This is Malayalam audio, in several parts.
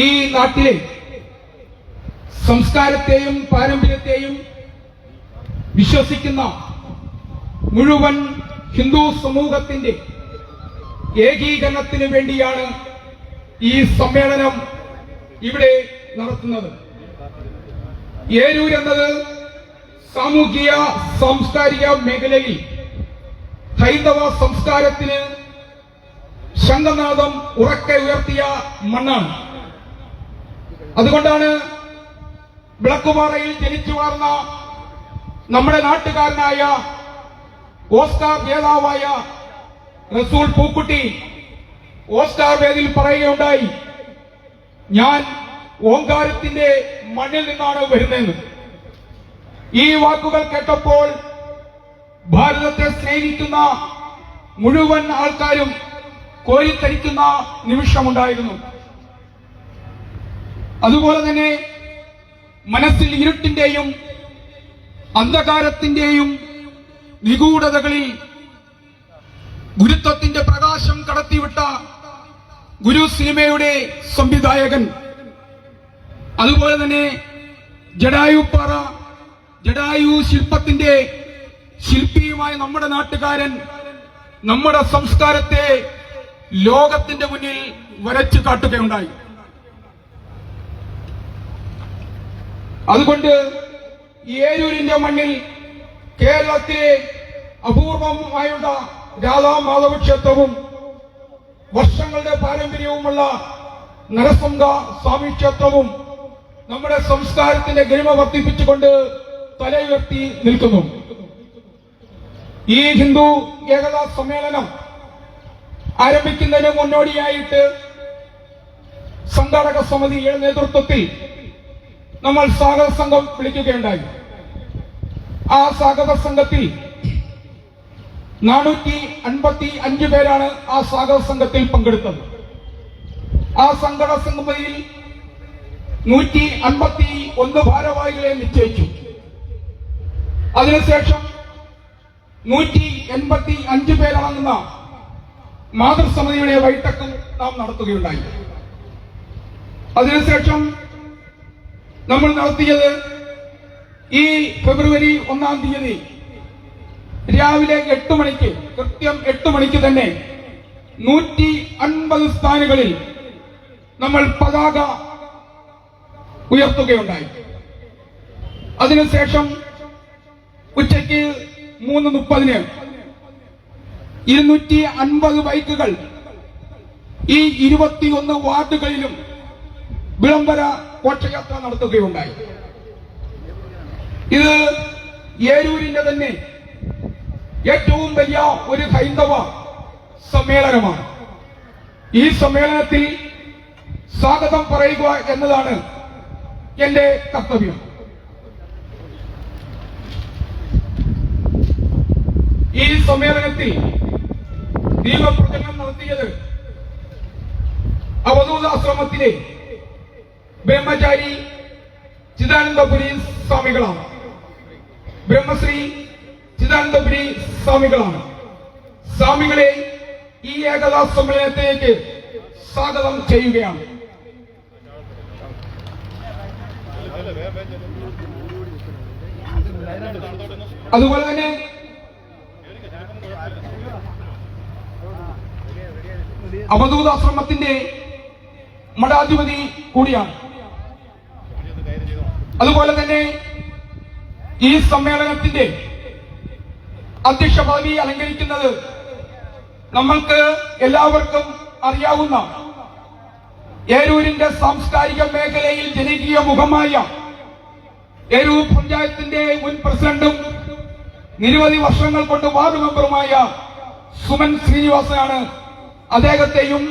ഈ നാട്ടിലെ സംസ്കാരത്തെയും പാരമ്പര്യത്തെയും വിശ്വസിക്കുന്ന മുഴുവൻ ഹിന്ദു സമൂഹത്തിന്റെ ഏകീകരണത്തിന് വേണ്ടിയാണ് ഈ സമ്മേളനം ഇവിടെ നടത്തുന്നത്. ഏരൂർ എന്നത് സാമൂഹിക സാംസ്കാരിക മേഖലയിൽ ഹൈന്ദവ സംസ്കാരത്തിന് ശംഖനാഥം ഉറക്കെ ഉയർത്തിയ മണ്ണാണ്. അതുകൊണ്ടാണ് വിളക്കുപാറയിൽ ജനിച്ചു വളർന്ന നമ്മുടെ നാട്ടുകാരനായ ഓസ്കാർ ജേതാവായ റസൂൽ പൂക്കുട്ടി ഓസ്കാർ വേദിയിൽ പറയുകയുണ്ടായി ഞാൻ ഓങ്കാരത്തിന്റെ മണ്ണിൽ നിന്നാണ് വരുന്നതെന്ന്? ഈ വാക്കുകൾ കേട്ടപ്പോൾ ഭാരതത്തെ സ്നേഹിക്കുന്ന മുഴുവൻ ആൾക്കാരും കോരിത്തരിക്കുന്ന നിമിഷമുണ്ടായിരുന്നു. അതുപോലെ തന്നെ മനസ്സിൽ ഇരുട്ടിന്റെയും അന്ധകാരത്തിന്റെയും നിഗൂഢതകളിൽ ഗുരുത്വത്തിന്റെ പ്രകാശം കടത്തിവിട്ട ഗുരു സിനിമയുടെ സംവിധായകൻ. അതുപോലെ തന്നെ ജഡായുപ്പാറ ജഡായു ശില്പത്തിന്റെ ശില്പിയുമായ നമ്മുടെ നാട്ടുകാരൻ നമ്മുടെ സംസ്കാരത്തെ ലോകത്തിന്റെ മുന്നിൽ വരച്ചു കാട്ടുകയുണ്ടായി. അതുകൊണ്ട് ഏരൂരിന്റെ മണ്ണിൽ കേരളത്തിലെ അപൂർവമായുള്ള രാധാ മാധവ ക്ഷേത്രവും വർഷങ്ങളുടെ പാരമ്പര്യവുമുള്ള നരസംഗ സ്വാമി ക്ഷേത്രവും നമ്മുടെ സംസ്കാരത്തിന്റെ ഗരിമ വർദ്ധിപ്പിച്ചുകൊണ്ട് തലയുയർത്തി നിൽക്കുന്നു. ഈ ഹിന്ദു ഏകതാ സമ്മേളനം ആരംഭിക്കുന്നതിന് മുന്നോടിയായിട്ട് സംഘാടക സമിതിയുടെ നേതൃത്വത്തിൽ നമ്മൾ സ്വാഗത സംഘം വിളിക്കുകയുണ്ടായി. ആ സ്വാഗത സംഘത്തിൽ നാനൂറ്റി അൻപത്തി അഞ്ച് പേരാണ് ആ സ്വാഗത സംഘത്തിൽ പങ്കെടുത്തത്. ആ സംഘടന സമിതിയിൽ നൂറ്റി അൻപത്തി ഒന്ന് ഭാരവാഹികളെ നിശ്ചയിച്ചു. അതിനുശേഷം നൂറ്റി എൺപത്തി അഞ്ച് പേരടങ്ങുന്ന മാതൃസമിതിയുടെ വൈട്ടക്കം നാം നടത്തുകയുണ്ടായി. അതിനുശേഷം നമ്മൾ നടത്തിയത് ഈ ഫെബ്രുവരി ഒന്നാം തീയതി രാവിലെ എട്ട് മണിക്ക് കൃത്യം എട്ട് മണിക്ക് തന്നെ നൂറ്റി അൻപത് സ്ഥാനങ്ങളിൽ നമ്മൾ പതാക ഉയർത്തുകയുണ്ടായി. അതിനുശേഷം ഉച്ചയ്ക്ക് മൂന്ന് മുപ്പതിന് ഇരുന്നൂറ്റി അൻപത് ബൈക്കുകൾ ഈ ഇരുപത്തിയൊന്ന് വാർഡുകളിലും വിളംബര ഘോഷയാത്ര നടത്തുകയുണ്ടായി. ഇത് ഏരൂരിന്റെ തന്നെ ഏറ്റവും വലിയ ഒരു ഹൈന്ദവ സമ്മേളനമാണ്. ഈ സമ്മേളനത്തിൽ സ്വാഗതം പറയുക എന്നതാണ് എന്റെ കർത്തവ്യം. ഈ സമ്മേളനത്തിൽ ദീപപ്രചരണം നടത്തിയത് അവധൂതാശ്രമത്തിലെ ബ്രഹ്മചാരി ചിദാനന്ദപുരി സ്വാമികളാണ്. ബ്രഹ്മശ്രീ ചിദാനന്ദപുരി സ്വാമികളാണ്. സ്വാമികളെ ഈ ഏകതാ സമ്മേളനത്തിലേക്ക് സ്വാഗതം ചെയ്യുകയാണ്. അതുപോലെ തന്നെ അവധൂതാശ്രമത്തിന്റെ മഠാധിപതി കൂടിയാണ്. അതുപോലെ തന്നെ ഈ സമ്മേളനത്തിന്റെ അധ്യക്ഷ പദവി അലങ്കരിക്കുന്നത് നമ്മൾക്ക് എല്ലാവർക്കും അറിയാവുന്ന ഏരൂരിന്റെ സാംസ്കാരിക മേഖലയിൽ ജനകീയ മുഖമായ ഏരൂർ പഞ്ചായത്തിന്റെ മുൻ പ്രസിഡന്റും നിരവധി വർഷങ്ങൾ കൊണ്ട് വാർഡ് മെമ്പറുമായ സുമൻ ശ്രീനിവാസനാണ് അദ്ദേഹത്തെയും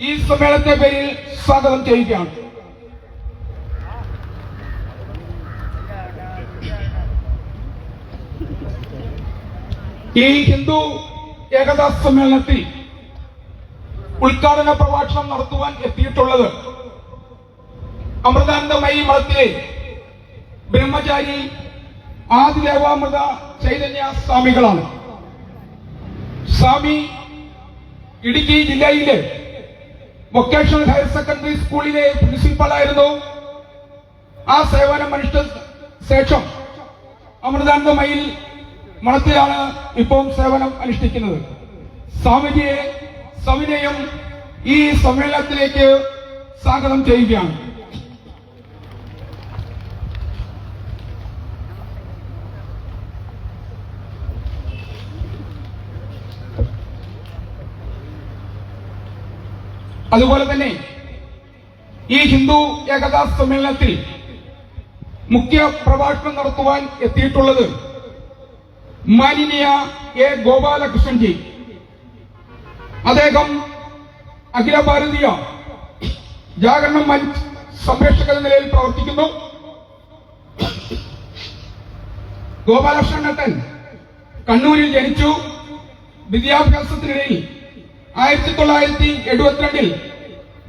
ഈ സമ്മേളനത്തെ പേരിൽ സ്വാഗതം ചെയ്യുകയാണ്. ഈ ഹിന്ദു ഏകതാ സമ്മേളനത്തിൽ ഉദ്ഘാടന പ്രഭാഷണം നടത്തുവാൻ എത്തിയിട്ടുള്ളത് അമൃതാനന്ദമയി മഠത്തിലെ ബ്രഹ്മചാരി ആദിദേവാമൃത ചൈതന്യ സ്വാമികളാണ്. സ്വാമി ഇടുക്കി ജില്ലയിലെ വൊക്കേഷണൽ ഹയർ സെക്കൻഡറി സ്കൂളിലെ പ്രിൻസിപ്പളായിരുന്നു ആ സേവനം അനുഷ്ഠിച്ച ശേഷം അമൃതാനന്ദമയിൽ മഠത്തിലാണ് ഇപ്പം സേവനം അനുഷ്ഠിക്കുന്നത്. സ്വാമിജിയെ സവിനയം ഈ സമ്മേളനത്തിലേക്ക് സ്വാഗതം ചെയ്യുകയാണ്. അതുപോലെ തന്നെ ഈ ഹിന്ദു ഏകതാ സമ്മേളനത്തിൽ മുഖ്യ പ്രഭാഷണം നടത്തുവാൻ എത്തിയിട്ടുള്ളത് മാലിന്യ എ ഗോപാലകൃഷ്ണൻജി. അദ്ദേഹം അഖില ഭാരതീയ ജാഗരണ മഞ്ച് സംരക്ഷക നിലയിൽ പ്രവർത്തിക്കുന്നു. ഗോപാലകൃഷ്ണൻ കണ്ണൂരിൽ ജനിച്ചു. വിദ്യാഭ്യാസത്തിനിടയിൽ ആയിരത്തി തൊള്ളായിരത്തി എഴുപത്തിരണ്ടിൽ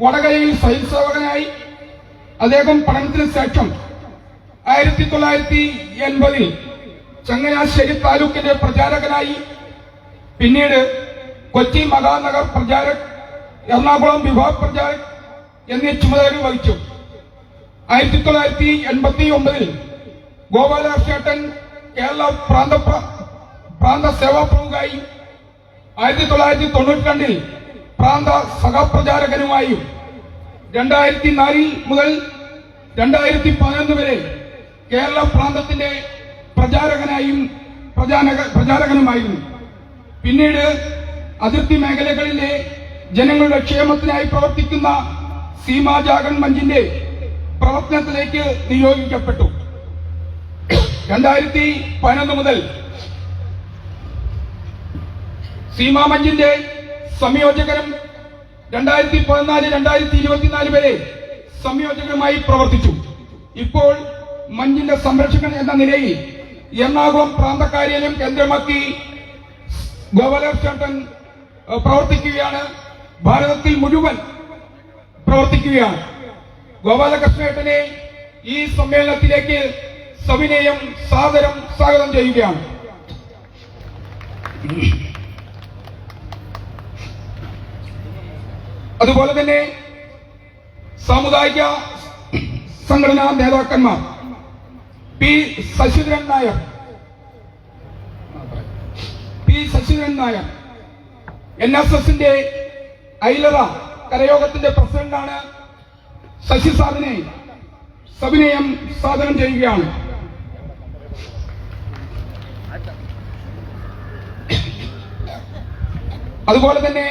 വടകരയിൽ സ്വയംസേവകനായി. അദ്ദേഹം പഠനത്തിന് ശേഷം ആയിരത്തി തൊള്ളായിരത്തി എൺപതിൽ ചങ്ങനാശ്ശേരി താലൂക്കിന്റെ പ്രചാരകനായി പിന്നീട് കൊച്ചി മഹാനഗർ പ്രചാരക് എറണാകുളം വിഭാഗ് പ്രചാരക് എന്നീ ചുമതലകൾ വഹിച്ചു. ആയിരത്തി തൊള്ളായിരത്തി എൺപത്തി ഒമ്പതിൽ ഗോപാലാക്ഷേട്ടൻ കേരള പ്രാന്ത പ്രാന്ത സേവാ പ്രമുഖായി. ആയിരത്തി തൊള്ളായിരത്തി തൊണ്ണൂറ്റി രണ്ടിൽ പ്രാന്ത സഹപ്രചാരകനുമായും. രണ്ടായിരത്തി നാലിൽ മുതൽ രണ്ടായിരത്തി പതിനൊന്ന് വരെ കേരള പ്രാന്തത്തിന്റെ പ്രചാരകനായും പ്രചാരക- പ്രചാരകനുമായിരുന്നു. പിന്നീട് അതിർത്തി മേഖലകളിലെ ജനങ്ങളുടെ ക്ഷേമത്തിനായി പ്രവർത്തിക്കുന്ന സീമാ ജാഗൻ മഞ്ചിന്റെ പ്രവർത്തനത്തിലേക്ക് നിയോഗിക്കപ്പെട്ടു. രണ്ടായിരത്തി പതിനൊന്ന് മുതൽ സീമാ മഞ്ചിന്റെ സംയോജകരും രണ്ടായിരത്തി പതിനാല് രണ്ടായിരത്തി ഇരുപത്തിനാല് വരെ സംയോജകരുമായി പ്രവർത്തിച്ചു. ഇപ്പോൾ മഞ്ഞിന്റെ സംരക്ഷകൻ എന്ന നിലയിൽ എറണാകുളം പ്രാന്ത കാര്യാലയം കേന്ദ്രമാക്കി ഗവർണർ ഏഹ്, പ്രവർത്തിക്കുകയാണ്. ഭാരതത്തിൽ മുഴുവൻ പ്രവർത്തിക്കുകയാണ്. ഗോപാലകൃഷ്ണേട്ടനെ ഈ സമ്മേളനത്തിലേക്ക് സവിനയം സാദരം സ്വാഗതം ചെയ്യുകയാണ്. അതുപോലെ തന്നെ സാമുദായിക സംഘടനാ നേതാക്കന്മാർ P Sasidharan Nair. P Sasidharan Nair. N S എസിന്റെ ഐലറ കരയോഗത്തിന്റെ പ്രസിഡന്റാണ് ശശി സാറിനെ സവിനയം സാധനം ചെയ്യുകയാണ്. അതുപോലെ തന്നെ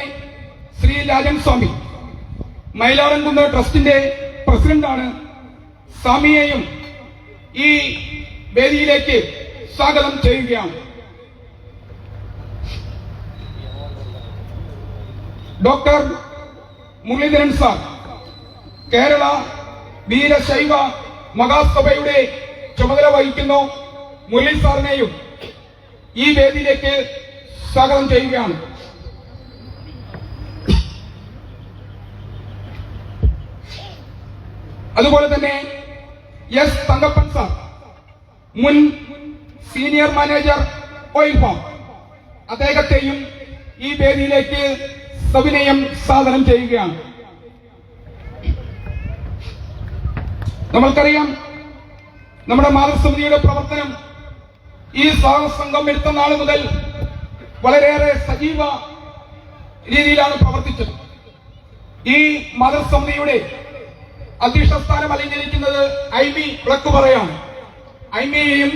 ശ്രീ രാജൻ സ്വാമി മയിലാടൻകുന്ന് ട്രസ്റ്റിന്റെ പ്രസിഡന്റാണ് സ്വാമിയെയും ഈ വേദിയിലേക്ക് സ്വാഗതം ചെയ്യുകയാണ്. ഡോക്ടർ മുരളീധരൻ സാർ കേരള വീരശൈവ മഹാസഭയുടെ ചുമതല വഹിക്കുന്നു മുരളി സാറിനെയും ഈ വേദിയിലേക്ക് സ്വാഗതം ചെയ്യുകയാണ്. അതുപോലെ തന്നെ എസ് തങ്കപ്പൻ സാർ മുൻ സീനിയർ മാനേജർ ഓയിൽ ഫാം അദ്ദേഹത്തെയും ഈ വേദിയിലേക്ക് സവിനയം സാധനം ചെയ്യുകയാണ്. നമ്മൾക്കറിയാം നമ്മുടെ മാതൃസമിതിയുടെ പ്രവർത്തനം ഈ സ്വാഗത സംഘം എടുത്ത നാൾ മുതൽ വളരെയേറെ സജീവ രീതിയിലാണ് പ്രവർത്തിച്ചത്. ഈ മാതൃസമിതിയുടെ അധ്യക്ഷ സ്ഥാനം അലങ്കരിക്കുന്നത് ഐ ബി വിളക്ക് പറയാണ്. ഐ ബിയെയും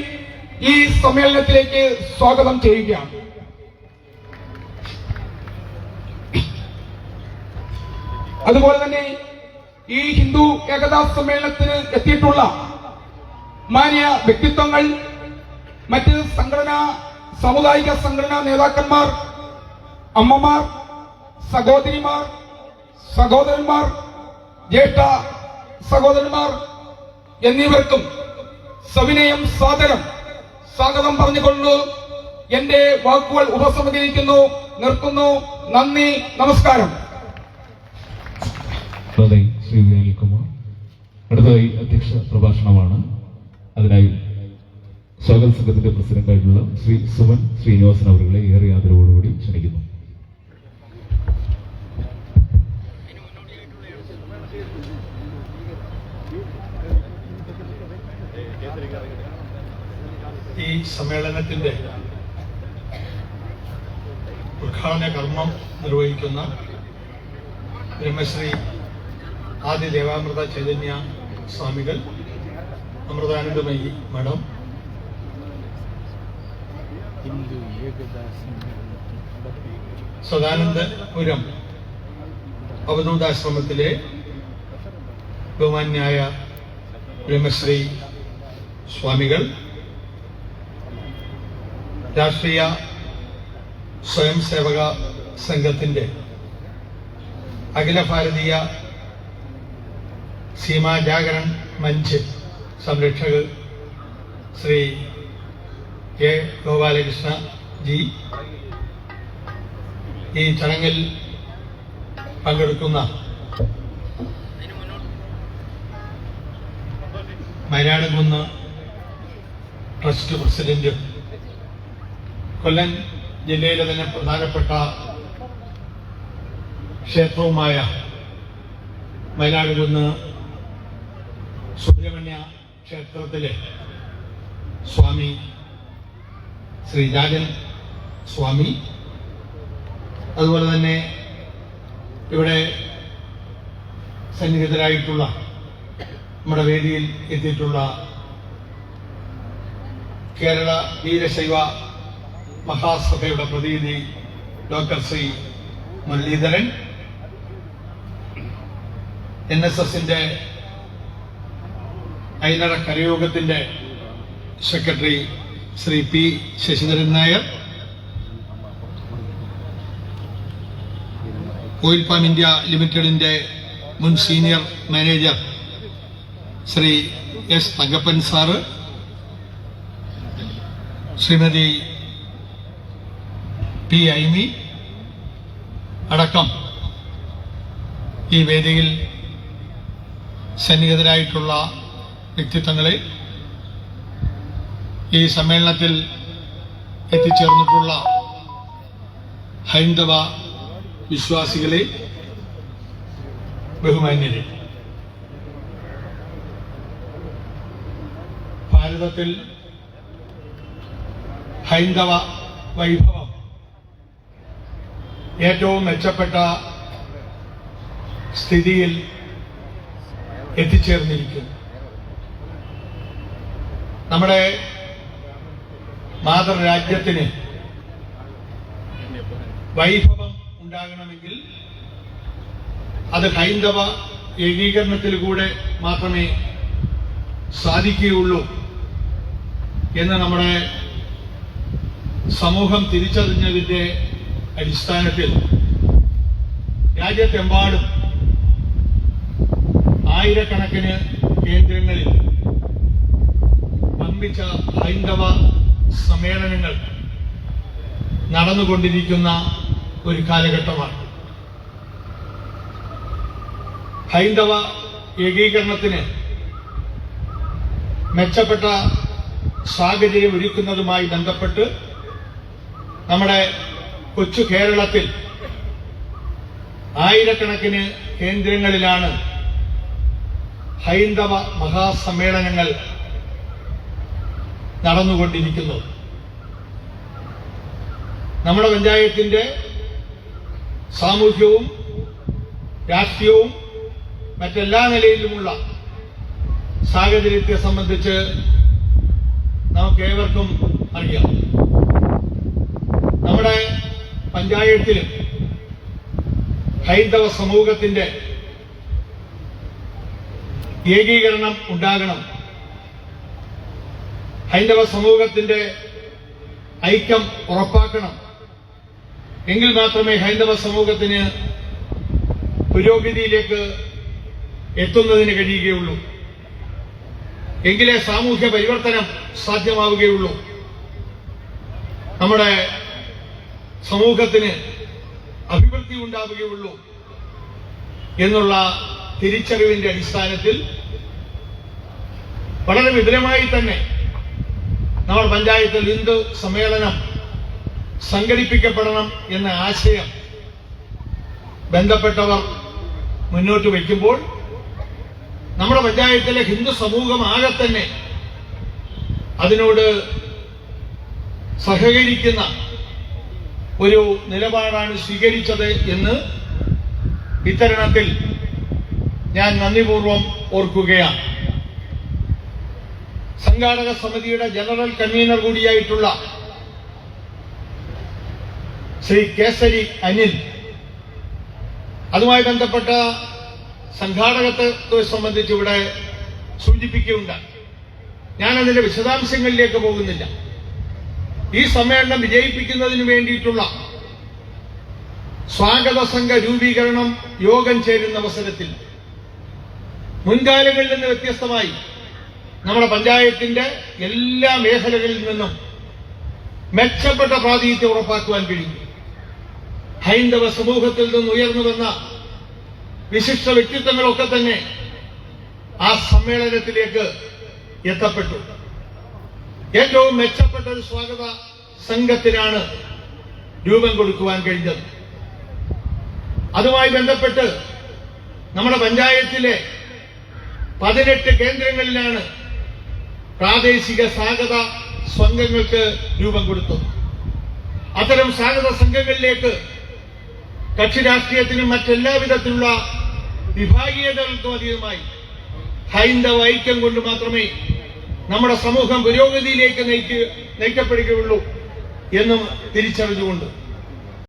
ഈ സമ്മേളനത്തിലേക്ക് സ്വാഗതം ചെയ്യുകയാണ്. അതുപോലെ തന്നെ ഈ ഹിന്ദു ഏകതാ സമ്മേളനത്തിന് എത്തിയിട്ടുള്ള മാന്യ വ്യക്തിത്വങ്ങൾ മറ്റ് സംഘടനാ സാമുദായിക സംഘടനാ നേതാക്കന്മാർ അമ്മമാർ സഹോദരിമാർ സഹോദരന്മാർ ജ്യേഷ്ഠ സഹോദരന്മാർ എന്നിവർക്കും സവിനയം സാധനം സ്വാഗതം പറഞ്ഞുകൊണ്ട് എന്റെ വാക്കുകൾ ഉപസംഹരിക്കുന്നു നിർത്തുന്നു. നന്ദി. നമസ്കാരം. ശ്രീ അനിൽകുമാർ. അടുത്തതായി അധ്യക്ഷ പ്രഭാഷണമാണ്. അതിനായി സ്വാഗത സംഘത്തിന്റെ പ്രസിഡന്റായിട്ടുള്ള ശ്രീ സുമൻ ശ്രീനിവാസൻ അവരുടെ ഏറെ സമ്മേളനത്തിന്റെ ഉദ്ഘാടന കർമ്മം നിർവഹിക്കുന്ന ബ്രഹ്മശ്രീ ആദ്യ ദേവാമൃത ചൈതന്യ സ്വാമികൾ അമൃതാനന്ദമയി മഠം സദാനന്ദപുരം അവധൂതാശ്രമത്തിലെ ബഹുമാന്യായ ബ്രഹ്മശ്രീ സ്വാമികൾ രാഷ്ട്രീയ സ്വയം സേവക സംഘത്തിന്റെ അഖില ഭാരതീയ സീമാ ജാഗരൺ മഞ്ച് സംരക്ഷകർ ശ്രീ കെ ഗോപാലകൃഷ്ണ ജി. ഈ ചടങ്ങിൽ പങ്കെടുക്കുന്ന മൈനാടുകുന്ന് ട്രസ്റ്റ് പ്രസിഡന്റ് കൊല്ലം ജില്ലയിലെ തന്നെ പ്രധാനപ്പെട്ട ക്ഷേത്രവുമായ മയിലാടുകുന്ന് സുബ്രഹ്മണ്യ ക്ഷേത്രത്തിലെ സ്വാമി ശ്രീ രാജൻ സ്വാമി. അതുപോലെ തന്നെ ഇവിടെ സന്നിഹിതരായിട്ടുള്ള നമ്മുടെ വേദിയിൽ എത്തിയിട്ടുള്ള കേരള വീരശൈവ മഹാസഭയുടെ പ്രതിനിധി doctor C Muraleedharan N S എസിന്റെ ഐനട കരയോഗത്തിന്റെ secretary Shri P Sasidharan Nair oil palm India ലിമിറ്റഡിന്റെ മുൻ senior manager Shri S Thankappan sir Shrimati P Aimi അടക്കം ഈ വേദിയിൽ സന്നിഹിതരായിട്ടുള്ള വ്യക്തിത്വങ്ങളെ ഈ സമ്മേളനത്തിൽ എത്തിച്ചേർന്നിട്ടുള്ള ഹൈന്ദവ വിശ്വാസികളെ ബഹുമാന്യരെ. ഭാരതത്തിൽ ഹൈന്ദവ വൈഭവം ഏറ്റവും മെച്ചപ്പെട്ട സ്ഥിതിയിൽ എത്തിച്ചേർന്നിരിക്കുന്നു. നമ്മുടെ മാതൃരാജ്യത്തിന് വൈഭവം ഉണ്ടാകണമെങ്കിൽ അത് ഹൈന്ദവ ഏകീകരണത്തിലൂടെ മാത്രമേ സാധിക്കുകയുള്ളൂ എന്ന് നമ്മുടെ സമൂഹം തിരിച്ചറിഞ്ഞതിന്റെ അടിസ്ഥാനത്തിൽ രാജ്യത്തെമ്പാടും ആയിരക്കണക്കിന് കേന്ദ്രങ്ങളിൽ വമ്പിച്ച ഹൈന്ദവ സമ്മേളനങ്ങൾ നടന്നുകൊണ്ടിരിക്കുന്ന ഒരു കാലഘട്ടമാണ്. ഹൈന്ദവ ഏകീകരണത്തിന് മെച്ചപ്പെട്ട സാഹചര്യം ഒരുക്കുന്നതുമായി ബന്ധപ്പെട്ട് നമ്മുടെ കൊച്ചു കേരളത്തിൽ ആയിരക്കണക്കിന് കേന്ദ്രങ്ങളിലാണ് ഹൈന്ദവ മഹാസമ്മേളനങ്ങൾ നടന്നുകൊണ്ടിരിക്കുന്നത് നമ്മുടെ പഞ്ചായത്തിന്റെ സാമൂഹ്യവും രാഷ്ട്രീയവും മറ്റെല്ലാ നിലയിലുമുള്ള സാഹചര്യത്തെ സംബന്ധിച്ച് നമുക്ക് ഏവർക്കും അറിയാം. നമ്മുടെ പഞ്ചായത്തിലും ഹൈന്ദവ സമൂഹത്തിന്റെ ഏകീകരണം ഉണ്ടാകണം. ഹൈന്ദവ സമൂഹത്തിന്റെ ഐക്യം ഉറപ്പാക്കണം. എങ്കിൽ മാത്രമേ ഹൈന്ദവ സമൂഹത്തിന് പുരോഗതിയിലേക്ക് എത്തുന്നതിന് കഴിയുകയുള്ളൂ. എങ്കിലേ സാമൂഹ്യ പരിവർത്തനം സാധ്യമാവുകയുള്ളൂ. നമ്മുടെ സമൂഹത്തിന് അഭിവൃദ്ധി ഉണ്ടാവുകയുള്ളൂ എന്നുള്ള തിരിച്ചറിവിന്റെ അടിസ്ഥാനത്തിൽ വളരെ വിപുലമായി തന്നെ നമ്മൾ പഞ്ചായത്തിൽ ഹിന്ദു സമ്മേളനം സംഘടിപ്പിക്കപ്പെടണം എന്ന ആശയം ബന്ധപ്പെട്ടവർ മുന്നോട്ട് വയ്ക്കുമ്പോൾ നമ്മുടെ പഞ്ചായത്തിലെ ഹിന്ദു സമൂഹം ആകെ തന്നെ അതിനോട് സഹകരിക്കുന്ന ഒരു നിലപാടാണ് സ്വീകരിച്ചത് എന്ന് ഇത്തരണത്തിൽ ഞാൻ നന്ദിപൂർവം ഓർക്കുകയാണ്. സംഘാടക സമിതിയുടെ ജനറൽ കൺവീനർ കൂടിയായിട്ടുള്ള ശ്രീ കേസരി അനിൽ അതുമായി ബന്ധപ്പെട്ട സംഘാടകത്വത്തെ സംബന്ധിച്ച് ഇവിടെ സൂചിപ്പിക്കുകയുണ്ടായി. ഞാൻ അതിന്റെ വിശദാംശങ്ങളിലേക്ക് പോകുന്നില്ല. ഈ സമ്മേളനം വിജയിപ്പിക്കുന്നതിന് വേണ്ടിയിട്ടുള്ള സ്വാഗത സംഘ രൂപീകരണം യോഗം ചേരുന്ന അവസരത്തിൽ മുൻകാലങ്ങളിൽ നിന്ന് വ്യത്യസ്തമായി നമ്മുടെ പഞ്ചായത്തിന്റെ എല്ലാ മേഖലകളിൽ നിന്നും മെച്ചപ്പെട്ട പ്രാതിനിധ്യം ഉറപ്പാക്കുവാൻ കഴിയും. ഹൈന്ദവ സമൂഹത്തിൽ നിന്ന് ഉയർന്നു വന്ന വിശിഷ്ട വ്യക്തിത്വങ്ങളൊക്കെ തന്നെ ആ സമ്മേളനത്തിലേക്ക് എത്തപ്പെട്ടു. ഏറ്റവും മെച്ചപ്പെട്ട ഒരു സ്വാഗത സംഘത്തിനാണ് രൂപം കൊടുക്കുവാൻ കഴിഞ്ഞത്. അതുമായി ബന്ധപ്പെട്ട് നമ്മുടെ പഞ്ചായത്തിലെ പതിനെട്ട് കേന്ദ്രങ്ങളിലാണ് പ്രാദേശിക സ്വാഗത സംഘങ്ങൾക്ക് രൂപം കൊടുത്തത്. അത്തരം സ്വാഗത സംഘങ്ങളിലേക്ക് കക്ഷി രാഷ്ട്രീയത്തിനും മറ്റെല്ലാ വിധത്തിലുള്ള വിഭാഗീയതകൾക്കും അതീതമായി ഹൈന്ദവ ഐക്യം കൊണ്ട് മാത്രമേ നമ്മുടെ സമൂഹം പുരോഗതിയിലേക്ക് നയിക്ക നയിക്കപ്പെടുകയുള്ളൂ എന്നും തിരിച്ചറിഞ്ഞുകൊണ്ട്